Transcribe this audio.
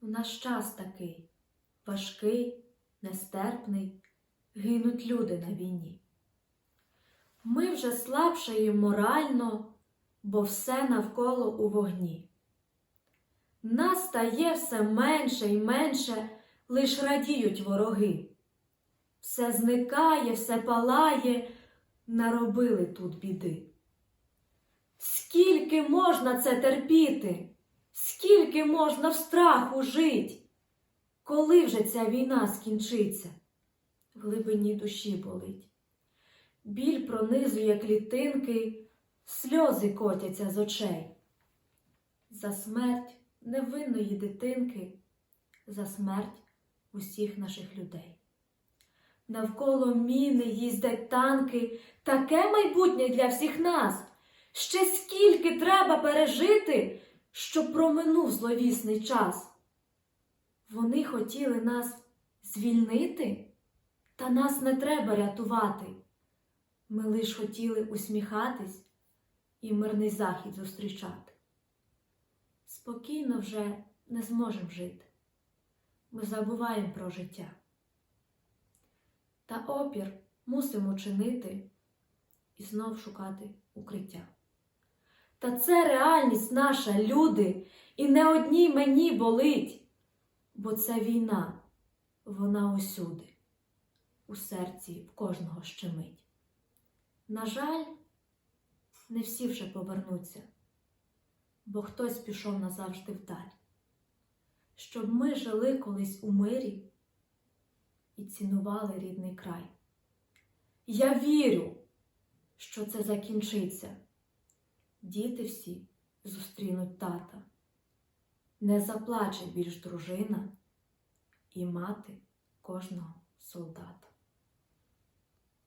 У наш час такий важкий, нестерпний, гинуть люди на війні. Ми вже слабшаємо морально, бо все навколо у вогні. Нас стає все менше і менше, лиш радіють вороги. Все зникає, все палає, наробили тут біди. Скільки можна це терпіти? Скільки можна в страху жить? Коли вже ця війна скінчиться? В глибині душі болить. Біль пронизує клітинки, сльози котяться з очей. За смерть невинної дитинки, за смерть усіх наших людей. Навколо міни їздять танки, таке майбутнє для всіх нас. Ще скільки треба пережити, щоб проминув зловісний час. Вони хотіли нас звільнити, та нас не треба рятувати. Ми лиш хотіли усміхатись і мирний захід зустрічати. Спокійно вже не зможемо жити. Ми забуваємо про життя. Та опір мусимо чинити і знов шукати укриття. Та це реальність наша, люди, і не одній мені болить, бо це війна, вона усюди, у серці в кожного щемить. На жаль, не всі вже повернуться, бо хтось пішов назавжди вдаль, щоб ми жили колись у мирі і цінували рідний край. Я вірю, що це закінчиться. Діти всі зустрінуть тата, не заплаче більш дружина і мати кожного солдата.